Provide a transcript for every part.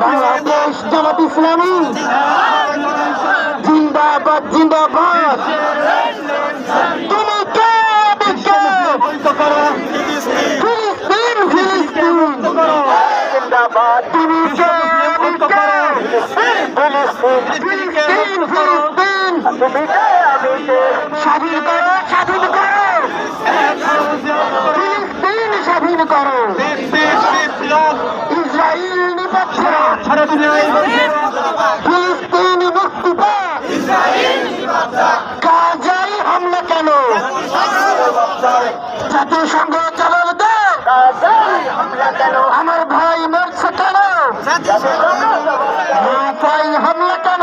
বাংলাদেশ জামাত ইসলামী জিন্দাবাদ জিন্দাবাদ তুমি কে ফিলিস্তিন ফিলিস্তিন তুমি কে ফিলিস্তিন ফিলিস্তিন স্বাধীন করো ইসরায়েল নিপক্ষে ফিলিস্তিন মুক্তি পাক গাজায় হামলা কেন? জাতিসংঘ। জবাব আমার ভাই মরছে কেন? হামলা কেন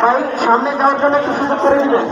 ভাই সামনে যাওয়ার জন্য একটু সুযোগ করে দিবেন।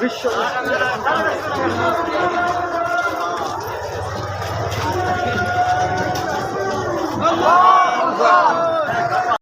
বিশ্ব